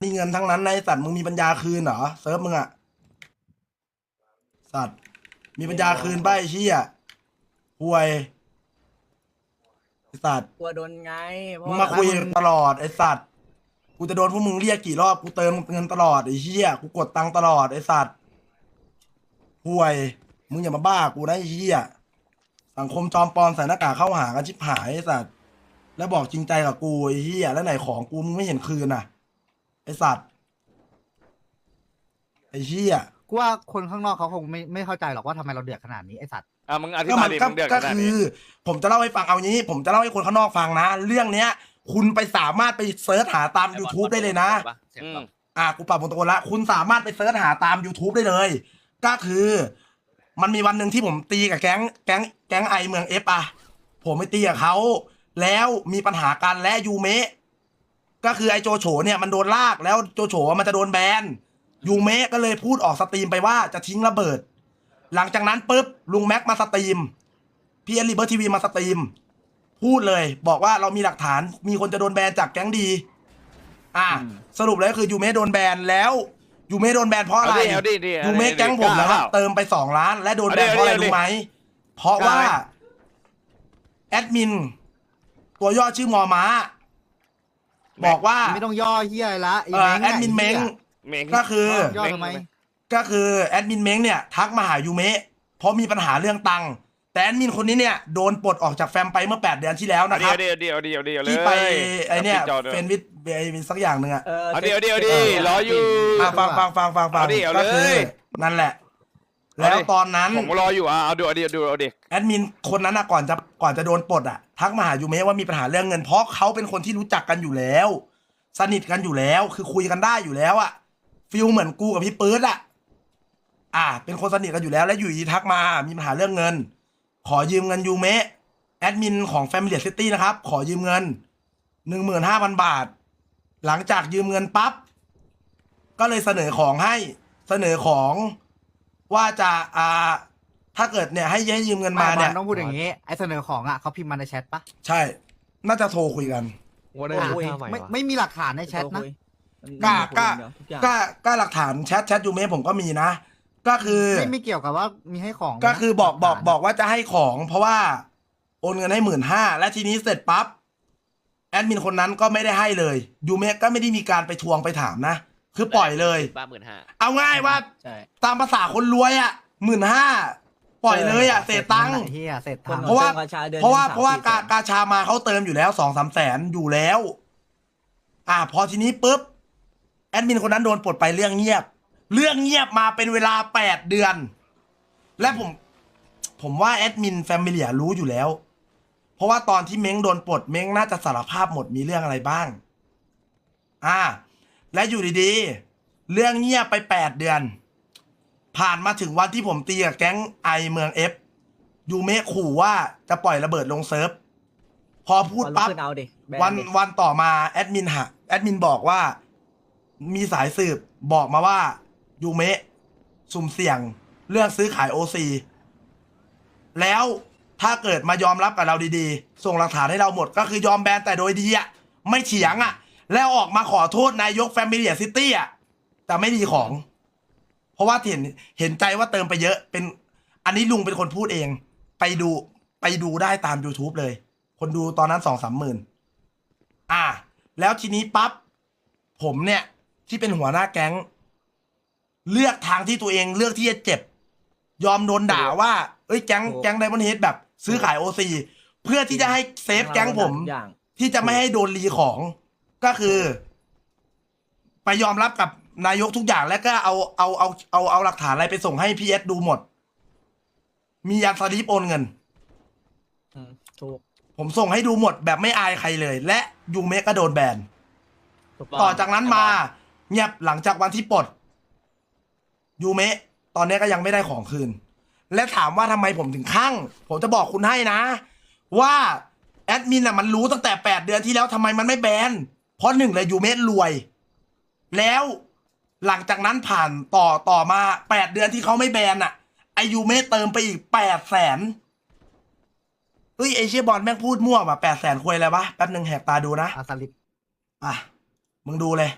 นี่เงินทั้งนั้นในะไอ้สัตว์มึงมีปัญญาคืนเหรอเซิร์ฟมึงอะสัตว์มีปัญญาคืนป้าไอ้เชี่ยห่วยไอ้สัตว์กลัวโดนไงเพราะมึงว่ามาคุยกันตลอดไอ้สัตว์กูจะโดนพวกมึงเรียกกี่รอบกูเติมเงินตลอดไอ้เชี่ยกูกดตังค์ตลอดไอ้สัตว์ห่วย มึงอย่ามาบ้ากูนะไอ้เชี่ยสังคมจอมปลอมใส่หน้ากากเข้าหากันชิบหายไอ้สัตว์แล้วบอกจริงใจกับกูไอ้เชี่ยแล้วไหนของกูมึงไม่เห็นคืนอะ ไอ้สัตว์ ไอ้เชี่ยกูว่าคนข้างนอกเขาคงไม่ไม่เข้าใจหรอกว่าทำไมเราเดือดขนาดนี้ไอสัตว์ อะมึงอธิก็บามัยนดิก็มึงเดือดก็ขนาดคืนี้อ ผมจะเล่าให้ฟังเอางี้ ผมจะเล่าให้คนข้างนอกฟังนะ เรื่องเนี้ย คุณไปสามารถไปเซิร์ชหาตาม YouTube ได้เลยนะ อืมอะกูปรับบนตะโกนละคุณสามารถไปเซิร์ชหาตาม YouTube ได้เลย ก็คือ มันมีวันหนึ่งที่ผมตีกับแก๊งแก๊งแก๊งไอเมืองเอฟอะผมไปตีกับเขาแล้วมีปัญหากันและยูเมะ ก็คือไอโจโฉเนี่ยมันโดนลากแล้วโจโฉมันจะโดนแบนยูเมะก็เลยพูดออกสตรีมไปว่าจะทิ้งระเบิด หลังจากนั้นปุ๊บลุงแม็กมาสตรีมพี่เอลิเบอร์ทีวีมาสตรีม พูดเลย บอกว่าเรามีหลักฐานมีคนจะโดนแบนจากแก๊งดี อ่า สรุปแล้วคือยูเมะโดนแบนแล้วยูเมะโดนแบนเพราะอะไรเอาดิเอาดิเอาดิยูเมะแก๊งผมนะครับเอาดิเติมไปสองล้าน และโดนแบนเพราะอะไรเอาดิรู้ไหมเพราะว่าเอาดิ แอดมินตัวย่อชื่อมอม้า บอกว่าไม่ต้องย่อเฮียอะไรละไเอ่อแอดมินเม้งเม้งก็คือ ย่อทำไมก็คือแอดมินเม้งเนี่ยทักมาหายูเมะเพราะมีปัญหาเรื่องตังค์แต่แอดมินคนนี้เนี่ยโดนปลดออกจากแฟมไปเมื่อ 8 เดือนที่แล้วนะคเดียรัวบเดียวเดียวเดียวเดียวเลยที่ไปไอเนี่ยปิดจอด้วเฟนวิทไอสักอย่างหนึ่งอะเออเอาเดียวเดียวดิรออยู่อะฟังฟังฟังฟังฟังเอาดิเอาก็คือเลยนั่นแหละเอาดิแล้วตอนนั้นผมรออยู่อะเอาดูเอาดิเอาดูเอาดิแอดมินคนนั้นอะก่อนจะก่อนจะโดนปลดอะ ทักมาหายูเมะว่ามีปัญหาเรื่องเงินเพราะเขาเป็นคนที่รู้จักกันอยู่แล้ว สนิทกันอยู่แล้ว คือคุยกันได้อยู่แล้วอะฟิลเหมือนกูกับพี่ปื๊ดอะอ่า เป็นคนสนิทกันอยู่แล้วแล้วอยู่ดีทักมา มีปัญหาเรื่องเงิน ขอยืมเงินยูเมะแอดมินของ Family City นะครับ ขอยืมเงินหนึ่งหมื่นห้าพันบาท หลังจากยืมเงินปั๊บก็เลยเสนอของให้เสนอของว่าจะอ่า ถ้าเกิดเนี่ยให้ให้ยืมเงินมาเนี่ยไต้องพูดอย่างนี้ไอเสนอของอะเขาพิมพ์มาในแชทปะใช่ น่าจะโทรคุยกัน ว่าได้โอ้ดูยท่าใหม่ไม่วะไม่มีหลักฐานในแชทนะ กล้าก็กล้า ก็ก็หลักฐานแชทแชทยูเมะผมก็มีนะ ก็คือไม่ไม่เกี่ยวกับว่ามีให้ของก็คือบอกบอกหลัฐานบอกว่าจะให้ของ เพราะว่าโอนเงินให้หมื่นห้าและทีนี้เสร็จปั๊บแอดมินคนนั้นก็ไม่ได้ให้เลยยูเมะก็ไม่ได้มีการไปทวงไปถามนะ คือปล่อยเลย บ้าหมื่นห้าเอาง่ายว่าใช่ ตามภาษาคนรวยอะหมื่นห้า ปล่อยเลยอะเศษตังค์เฮียเศษคตันงค์เพราะว่าติมกชดือนเพราะว่าหนึ่งเพราะว่าสมกาสี่แสนกาชามาเขาเติมอยู่แล้วสองสามแสนอยู่แล้ว อ่า พอทีนี้ปุ๊บแอดมินคนนั้นโดนปลดไปเรื่องเงียบ เรื่องเงียบมาเป็นเวลาแปดเดือน และผม ผมว่าแอดมินแฟมิเลียรู้อยู่แล้ว เพราะว่าตอนที่เม้งโดนปลดเม้งน่าจะสารภาพหมดมีเรื่องอะไรบ้าง อ่า และอยู่ดีๆ เรื่องเงียบไปแปดเดือน ผ่านมาถึงวันที่ผมตีกับแก๊งไอเมืองเอฟยูเมะขู่ว่าจะปล่อยระเบิดลงเซิร์ฟ พอพูดวันปั๊บขึ้นเอาดิแบนวันดิวันต่อมาแอดมินหะแอดมินบอกว่า มีสายสืบบอกมาว่ายูเมะสุ่มเสี่ยงเรื่องซื้อขายโอซีแล้วถ้าเกิดมายอมรับกับเราดีๆ ส่งหลักฐานให้เราหมดก็คือยอมแบนแต่โดยดีอะไม่เถียงอะแล้วออกมาขอโทษนายกแฟมิเลียซิตี้อะแต่ไม่ดีของ เพราะว่าเห็นเห็นใจว่าเติมไปเยอะ เป็น อันนี้ลุงเป็นคนพูดเอง ไปดูไปดูได้ตาม YouTube เลย คนดูตอนนั้นสองสามหมื่นอ่า แล้วทีนี้ปั๊บผมเนี่ย ที่เป็นหัวหน้าแก๊ง เลือกทางที่ตัวเองเลือกที่จะเจ็บ ยอมโดนด่าว่า เอ้ยแก๊งแก๊งไดมอนเฮดแบบ ซื้อขายโอซีเพื่อที่จะให้เซฟแก๊งผมทุกอย่างที่จะไม่ให้โดนรีของก็คือ ไปยอมรับกับ นายกทุกอย่างแล้วก็เอาเอาเอาเอาเอาหลักฐานอะไรไปส่งให้พีเอสดูหมด มียันสลิปโอนเงิน อืมถูกผมส่งให้ดูหมดแบบไม่อายใครเลย และยูเมะก็โดนแบนถูกต่อจากนั้นมา เงียบหลังจากวันที่ปลดยูเมะตอนนี้ก็ยังไม่ได้ของคืน และถามว่าทำไมผมถึงข้างผมจะบอกคุณให้นะ ว่าแอดมินอะมันรู้ตั้งแต่แปดเดือนที่แล้วทำไมมันไม่แบนเพราะหนึ่งเลยยูเมะรวย แล้ว หลังจากนั้นผ่านต่อต่อมาแปดเดือนที่เขาไม่แบนอะไอยูเมะเติมไปอีกแปดแสนเฮ้ยไอเชียบอลแม่งพูดมั่วว่ะแปดแสนคุยอะไรวะแป๊บหนึ่งแหกตาดูนะอาสลิปอะ มึงดูเลย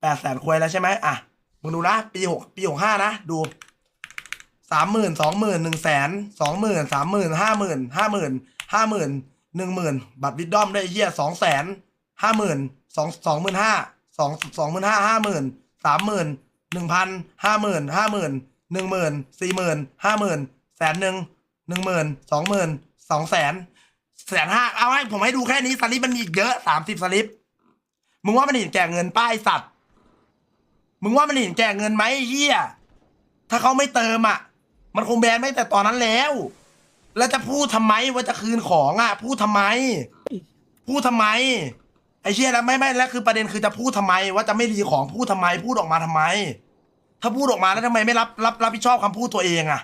แปดแสนควยแล้วใช่ไหมอะ มึงดูนะ ปีหกปีหกห้านะ ดูสามหมื่นสองหมื่นหนึ่งแสนสองหมื่นสามหมื่นห้าหมื่นห้าหมื่นห้าหมื่นหนึ่งหมื่นบัตรวิดดอมด้วยไอ้เหี้ยสองแสนห้าหมื่นสองสองหมื่นห้าสองสองหมื่นห้าห้าหมื่น สามหมื่นหนึ่งพันห้าหมื่นห้าหมื่นหนึ่งหมื่นสี่หมื่นห้าหมื่นแสนหนึ่งหนึ่งหมื่นสองหมื่นสองแสนแสนห้าเอาให้ผมให้ดูแค่นี้สลิปมันมีอีกเยอะสามสิบสลิปมึงว่ามันเห็นแก่เงินป้ายสัตว์ มึงว่ามันเห็นแก่เงินไหมเฮียถ้าเขาไม่เติมอะ มันคงแบนไม่แต่ตอนนั้นแล้ว แล้วจะพูดทำไมว่าจะคืนของอะ พูดทำไม พูดทำไม ไอ้เชี่ยแล้วไม่ไม่แล้วคือประเด็นคือจะพูดทำไม ว่าจะไม่รีของพูดทำไม พูดออกมาทำไม ถ้าพูดออกมาแล้วทำไมไม่รับรับรับผิดชอบคำพูดตัวเองอะ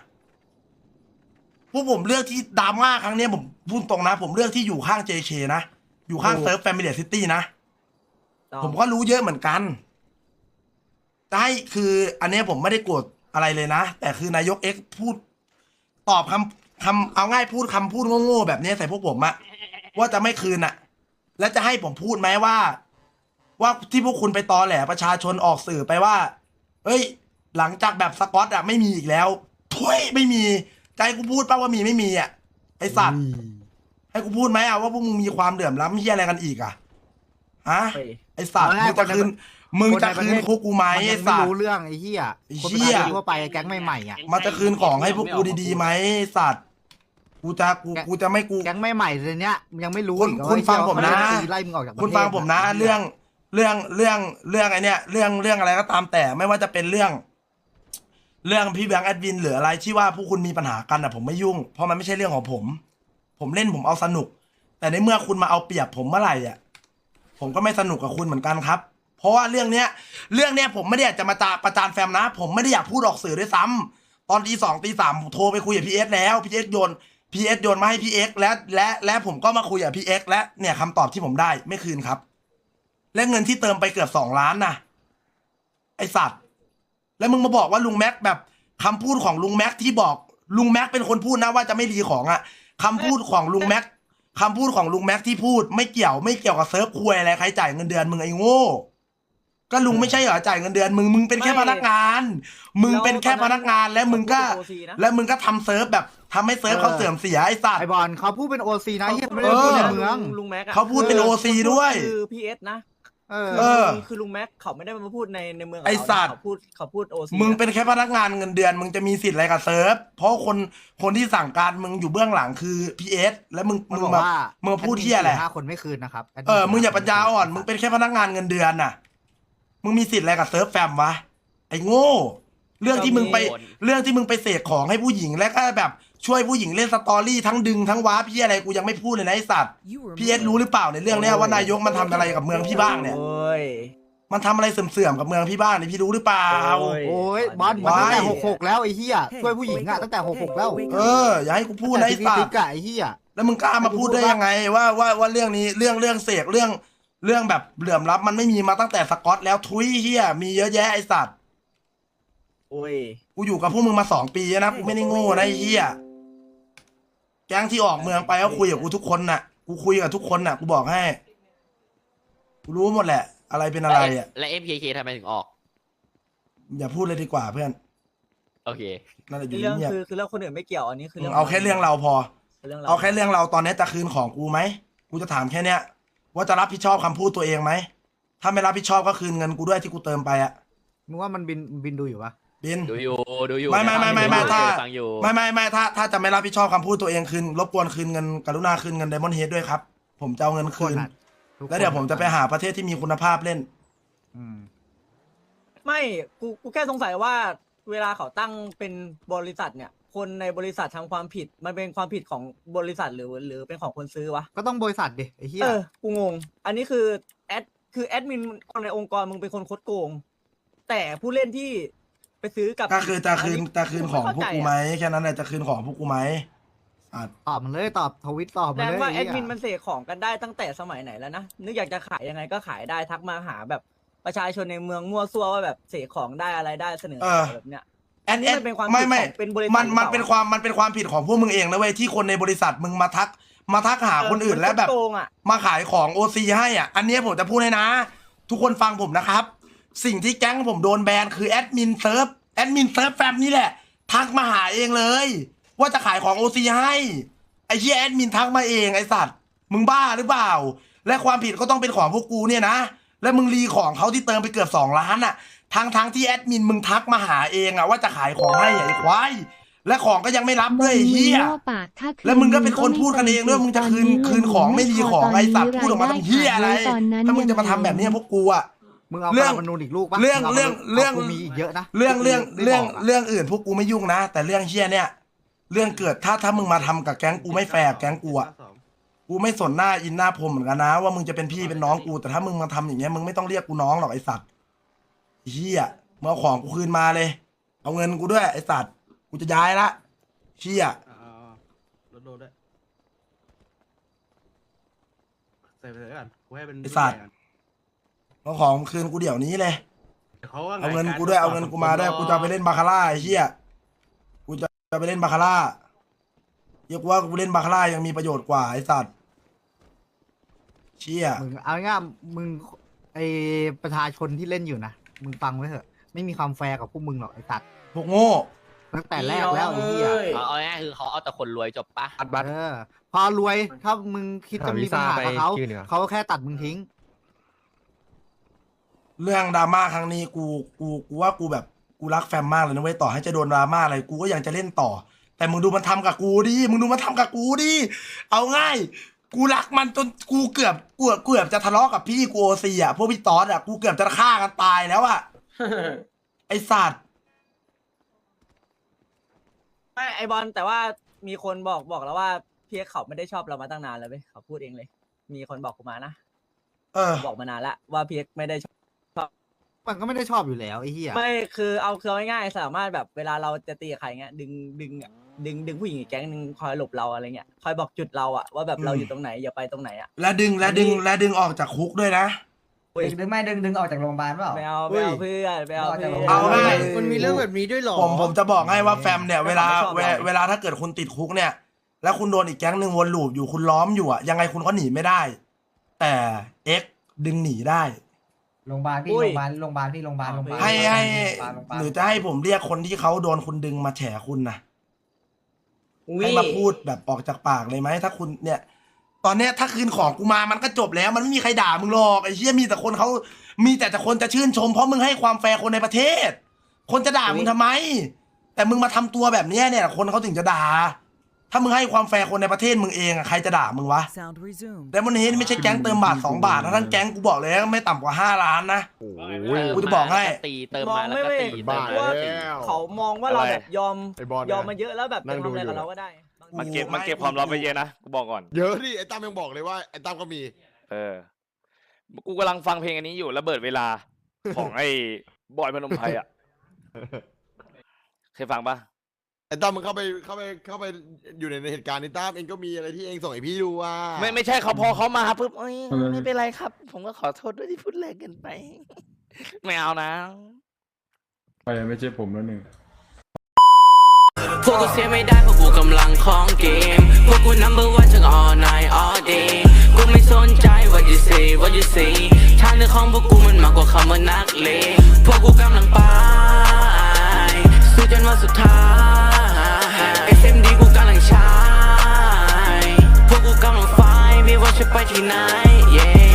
พวกผมเลือกที่ดราม่าครั้งเนี้ยผมพูดตรงนะ ผมเลือกที่อยู่ข้าง JK นะ อยู่ข้างเซิร์ฟแฟมิเลียซิตี้นะ ผมก็รู้เยอะเหมือนกันใช่คือ อันเนี้ยผมไม่ได้โกรธอะไรเลยนะ แต่คือนายกเอ็กพูด ตอบคำคำเอาง่ายพูดคำพูดโง่ๆแบบเนี้ยใส่พวกผมอะว่าจะไม่คืนอะ แล้วจะให้ผมพูดไหมว่า ว่าที่พวกคุณไปตอแหลประชาชนออกสื่อไปว่า เอ้ย หลังจากแบบสกอตอะไม่มีอีกแล้วทุยไม่มีใจกูพูดป่าว่ามีไม่มีอะไอสัตว์ให้กูพูดไหมอะว่าพวกมึงมีความเดือดร้อนเฮียอะไรกันอีกอะฮะเฮ้ยไอสัตว์เอาง่ายมึงจะคืนมึงจะคืนคุกกูไหมมันไอยังไม่สัตว์รู้เรื่องไอ้เหี้ยไอ้คนเหี้ประยชาชนทั่วไปแก๊งใหม่ๆอะมันจะคืนของให้พวกกูดีๆไหมไอ้สัตว์ กูจะกูแกกูจะไม่กูแก๊งใหม่ๆเลยเนี้ยยังไม่รู้คุณอีกคุณว่าฟังผมนะเขาจตีไล่มึงออกจากประเทศคุณฟังผมนะ เรื่องเรื่องเรื่องเรื่องไอเนี้ยเรื่องเรื่องอะไรก็ตามแต่ไม่ว่าจะเป็นเรื่อง เรื่องพี่แบงค์แอดวินหรืออะไรที่ว่าผู้คุณมีปัญหากันอะผมไม่ยุ่ง เพราะมันไม่ใช่เรื่องของผม ผมเล่นผมเอาสนุก แต่ในเมื่อคุณมาเอาเปรียบผมเมื่อไหร่อะผมก็ไม่สนุกกับคุณเหมือนกันครับ เพราะว่าเรื่องเนี้ย เรื่องเนี้ยผมไม่ได้อยากจะมาจาประจานแฟมนะ ผมไม่ได้อยากพูดออกสื่อด้วยซ้ำตอนตีสองตีสามผมโทรไปคุยกับพีเอสแล้วพีเอสโยน พีเอสโยนมาให้พีเอ็กและและและผมก็มาคุยกับพีเอ็กและเนี่ยคำตอบที่ผมได้ไม่คืนครับ และเงินที่เติมไปเกือบสองล้านนะไอสัตว์ แล้วมึงมาบอกว่าลุงแม็กแบบคำพูดของลุงแม็กที่บอกลุงแม็กเป็นคนพูดนะว่าจะไม่รีของอะคำพูดของลุงแม็กคำพูดของลุงแม็กที่พูดไม่เกี่ยวไม่เกี่ยวกับเซิร์ฟคุยอะไรใครจ่ายเงินเดือนมึงไอ้โง่ ก็ลุงไม่ใช่เหรอจ่ายเงินเดือน มึงมึงเป็นแค่ไม่พนักงาน มึงเป็นแค่พนักงานและมึงก็เขาพูดเป็น OC นะและมึงก็ทำเซิร์ฟแบบทำให้เซิร์ฟเขาเสื่อมเสียไอ้สัตว์ ไอบอลเขาพูดเป็นโอซีนะเหี้ยไม่ได้เออพูดในเมือง ลุงแม็กอะเขาพูดเป็น OC ด้วยคือพีเอสนะเออ เออ คือลุงแม็กเขาไม่ได้มาพูดในในเมืองไอ้สัตว์ เขาพูดเขาพูดโอซีมึงเป็นแค่พนักงานเงินเดือน มึงจะมีสิทธิ์อะไรกับเซิร์ฟ เพราะคนคนที่สั่งการมึงอยู่เบื้องหลังคือพีเอสแล้วมึงมันมึงบอกมา ว่ามึงมาพูดเที่ยอะไรห้าคนไม่คืนนะครับเออมึงอย่าปัญญาอ่อนมึงเป็นแค่พนักงานเงินเดือนน่ะ มึงมีสิทธิ์อะไรกับเซิร์ฟแฟมวะไอ้โง่ เรื่องที่มึงไปเรื่องที่มึงไปเสกของให้ผู้หญิงแล้วก็แบบช่วยผู้หญิงเล่นสตอรี่ทั้งดึงทั้งว้าพี่อะไรกูยังไม่พูดเลยนะไอสัตว์พี่เอสรู้หรือเปล่าในเรื่องเนี้ยว่านายกมันทำอะไรกับเมืองพี่บ้างเนี่ยโอ้ยมันทำอะไรเสื่อมๆกับเมืองพี่บ้างเนี่ยพี่รู้หรือเปล่า โอ้ยโอ้ยบอลมันตั้งแต่ไว้หกหกแล้วไอ้เหี้ยช่วยผู้หญิงอะตั้งแต่หกหกแล้วเอออย่าให้กูพูดนะไอแต่สัตติ๊ว์กอะไอ้เหี้ยแล้วมึงกล้ามาพูดได้ยังไงว่าว่าว่าเรื่องนี้เรื่องเรื่องเสกเรื่อง เรื่องแบบเหลื่อมล้ำมันไม่มีมาตั้งแต่สกอตแล้วทุยเฮียมีเยอะแยะไอสัตว์โอ้ย กูอยู่กับพวกมึงมาสองปีแล้วนะกูไม่ได้โง่นะไอ้เฮียแก๊งที่ออกเมืองไปก็คุยกับกูทุกคนน่ะกูคุยกับทุกคนน่ะกูบอกให้กูรู้หมดแหละ อะไรเป็นอะไรอะและ MKK ทำไมถึงออก อย่าพูดเลยดีกว่าเพื่อนโอเค นั่นแหละอยู่เรื่องเงียบคือคือเรื่องคนอื่นไม่เกี่ยวอันนี้คือมึเรื่องงเอาแค่เรื่องเราพอ เรื่องเราเอาแค่เรื่องเราตอนนี้จะคืนของกูไหมกูจะถามแค่เนี้ย ว่าจะรับผิดชอบคำพูดตัวเองไหม ถ้าไม่รับผิดชอบก็คืนเงินกูด้วยที่กูเติมไปอะมึงว่ามันบินบินดูอยู่ปะบิน ดูอยู่ดูอยู่ไม่ไม่ไม่ไม่ไม่ฟังอยู่ถ้า ฟังอยู่ไม่ไม่ไม่ถ้าถ้าจะไม่รับผิดชอบคำพูดตัวเองคืนรบกวนคืนเงินกรุณาคืนเงินไดมอนด์เฮดด้วยครับ ผมจะเอาเงินทุกคคืนนอะทุกคนแล้วเดี๋ยวผมจะไปหาประเทศที่มีคุณภาพเล่น อืมไม่กูกูแค่สงสัยว่าเวลาเขาตั้งเป็นบริษัทเนี่ย คนในบริษัททำความผิด มันเป็นความผิดของบริษัทหรือหรือเป็นของคนซื้อวะ ก็ต้องบริษัทดิไอ้เหี้ยเออ กูงง อันนี้คือแอดคือแอดมินคนในองค์กรมึงเป็นคนคดโกง แต่ผู้เล่นที่ไปซื้อกับก็คือจะคืนจะคืนของพวกกูไหมเข้าใจแค่นั้นแหละจะคืนของพวกกูไหมอะตอบมันเลยตอบทวิตตอบอะมันแสดเลงยว่าแอไอ้ดเหี้ยมินมันเสกของกันได้ตั้งแต่สมัยไหนแล้วนะ นึกอยากจะขายยังไงก็ขายได้ทักมาหาแบบประชาชนในเมืองมั่วซั่วว่าแบบเสกของได้อะไรได้เสนอขายแบบเนี้ย แอดนี่แอมัดนเป็นความไม่ผิดไม่ของเป็นบริษัทมันหรือมันเปล่าเป็นความมันเป็นความผิดของพวกมึงเองนะเว้ยที่คนในบริษัทมึงมาทัก มาทักหาคนอื่นแล้วแบบมัโกงอะมาขายของโอซีให้อะ อันเนี้ยผมจะพูดให้นะ ทุกคนฟังผมนะครับ สิ่งที่แก๊งผมโดนแบนคือแอดมินเซิร์ฟแอดมินเซิร์ฟแฟมนี่แหละ ทักมาหาเองเลย ว่าจะขายของโอซีให้ไอ้เหี้ยแอดมินทักมาเองไอ้สัตว์มึงบ้าหรือเปล่า และความผิดก็ต้องเป็นของพวกกูเนี่ยนะและมึงรีของเขาที่เติมไปเกือบสองล้านอะ ทั้งทั้งที่แอดมินมึงทักมาหาเองอะว่าจะขายของให้ไอ้ควายและของก็ยังไม่รับด้วยไอ้เหี้ยแล้วมึงก็เป็นคนพูดกันเองด้วยมึงจะคืนคืนของไม่รีของไอ้สัตว์พูดออกมาทำเหี้ยอะไรถ้ามึงจะมาทำแบบเนี้ยพวกกูอะ มึงเอาเรื่องปรมาณูอีกลูกปะเรื่องมึาเรื่องาเรื่องกูมีอีกเยอะนะเรื่องเรื่องที่เรื่องไม่บกะเรื่องอื่นพวกกูไม่ยุ่งนะ แต่เรื่องเฮี้ยเนี่ย เรื่องเกิดถ้าถ้ามึงมาทำกับแก๊งกูไม่แฟร์กับแก๊งกูอะกูไม่สนหน้าอินหน้าพรมเหมือนกันนะ ว่ามึงจะเป็นพี่เป็นน้องกูแต่ถ้ามึงมาทำอย่างเงี้ยมึงไม่ต้องเรียกกูน้องหรอกไอสัตว์ เฮี้ยมึงเอาของกูคืนมาเลย เอาเงินกูด้วยไอสัตว์ กูจะย้ายละเฮี้ยรถโดนด้วยใส่ไปเลยกันกูให้เป็นไอสัตว์เอาของคืนกูเดี๋ยวนี้เลย เขาว่าไเอาเงินกูด้วย เอาเงินกูมาด้วย กูจะเอาไปเล่นบาคาร่าไอ้เหี้ยกูจะจะไปเล่นบาคาร่าเรียกว่ากูเล่นบาคาร่ายังมีประโยชน์กว่าไอ้สัตว์เชี่ยมึงเอาง่ายๆมึงไอประชาชนที่เล่นอยู่นะ มึงฟังไว้เถอะ ไม่มีความแฟร์กับพวกมึงหรอกไอ้ตัดพวกโง่ ตั้งแต่แรกแล้วไอ้เหี้ยเอาเอาง่ายๆคือเขาเอาแต่คนรวยจบปะ อัดบัตร เออพอรวยถ้ามึงคิดจะมีปัญหากับเขาหาวีซ่าไปยื่นเหรอเขาก็แค่ตัดมึงทิ้ง เรื่องดราม่าครั้งนี้กูกูกูว่ากูแบบกูรักแฟมมากเลยนะเว้ยต่อให้จะโดนดราม่าอะไรกูก็ยังจะเล่นต่อ แต่มึงดูมันทำกับกูดิมึงดูมันทำกับกูดิเอาง่าย กูรักมันจนกูเกือบเกือบเกือบจะทะเลาะกับพี่กูโอซีอะพวกพี่ตอสอะกูเกือบจะฆ่ากันตายแล้วอะไอสัตว์ไม่ไอบอลแต่ว่ามีคนบอกบอกแล้วว่าพี่เอ็กซ์เขาไม่ได้ชอบเรามาตั้งนานแล้วเว้ยเขาพูดเองเลย มีคนบอกกูมานะเออ บอกมานานละว่าพี่เอ็กซ์ไม่ได้ชอบมันก็ไม่ได้ชอบอยู่แล้วไอ้เหี้ยไม่คือเอาคือเอาง่ายๆสามารถแบบเวลาเราจะตีกับใครเงี้ยดึงดึงอะ ดึงดึงผู้หญิงอีกแก๊งหนึงคอยหลบเราอะไรเงี้ยคอยบอกจุดเราอะว่าแบบเราอืมอยู่ตรงไหนอย่าไปตรงไหนอะ และดึงและดึงและดึงออกจากคุกด้วยนะดึงไม่ดึงดึงออกจากโรงพยาบาลเปล่า ไม่เอาไม่เอาเพื่อนไม่เอาเพื่อน เอาง่าย มันมีเรื่องแบบนี้ด้วยหรอผมผมจะบอกให้ว่าแฟมเนี่ยเวลาไม่ชอบเวเรา เวลาถ้าเกิดคุณติดคุกเนี่ย แล้วคุณโดนอีกแก๊งหนึ่งวนลูปอยู่คุณล้อมอยู่อะยังไงคุณก็หนีไม่ได้ แต่เอ็กดึงหนีได้ โรงพยาบาลพี่อุ้โรย งพยาบาลโรงพยาบาลพี่โรงพยาบาลโรงพยาบาลให้ให้โรงพยาบาลโรงพยาบาลหรือจะให้ผมเรียกคนที่เขาโดนคุณดึงมาแฉคุณนะอุ๊ย ให้มาพูดแบบออกจากปากเลยไหมถ้าคุณเนี่ย ตอนเนี้ยถ้าคืนของกูมามันก็จบแล้ว มันไม่มีใครด่ามึงหรอกไอ้เชี่ยมีแต่คนเขามีแต่จะคนจะชื่นชม เพราะมึงให้ความแฟร์คนในประเทศ คนจะด่ามึงทำไม แต่มึงมาทำตัวแบบเนี้ยเนี่ย คนเขาถึงจะด่า ถ้ามึงให้ความแฟร์คนในประเทศมึงเองอะใครจะด่ามึงวะ Sound resumed. แต่มันเฮดไม่ใช่แก๊งเติมบาทสองบาทนะทั้งแก๊งกูบอกเลยนะไม่ต่ำกว่าห้าล้านนะ โอ้เโหกูจะบอกให้ตีเติมมอมางแล้วไม่ก็เว้ยตีบ้าเติมว่าแล้วเขามองว่าเราแบบยอมไอ้บอลยอมมาเยอะแล้วแบบนั่จะงดูทำอะไรอยู่ กับเราก็ได้บางทีมันเก็บมันเก็บความลับไปเยอะนะกูบอกก่อน เยอะดิไอ้ตั้มยังบอกเลยว่าไอ้ตั้มก็มี เออ กูกำลังฟังเพลงอันนี้อยู่ระเบิดเวลา ของไอ้บอยพนมไพรอะ เคยฟังปะไอ้ตั้มมึงเข้าไปเข้าไปเข้าไปอยู่ในเหตุการณ์นี้ตั้มเองก็มีอะไรที่เองส่งให้พี่ดูว่า ไม่ไม่ใช่เขาพอเขามาปุ๊บเอ้ยไม่เป็นไรครับ ผมก็ขอโทษด้วยที่พูดแรงเกินไป ไม่เอานะ ไปไม่ใช่ผมแล้วหนึ่ง พวกกูเสียไม่ได้เพราะกูกำลังของเกม พวกกู number one ทั้ง all night all day กูไม่สนใจ what you say what you say ทางเดินของพวกกูมันมากกว่าคำว่านักเลงพวกกูกำลังไปสู้จนวันสุดท้าย SMD กูกำลังใช้พวกกูกำลังไฟไม่ว่าจะไปที่ไหน yeah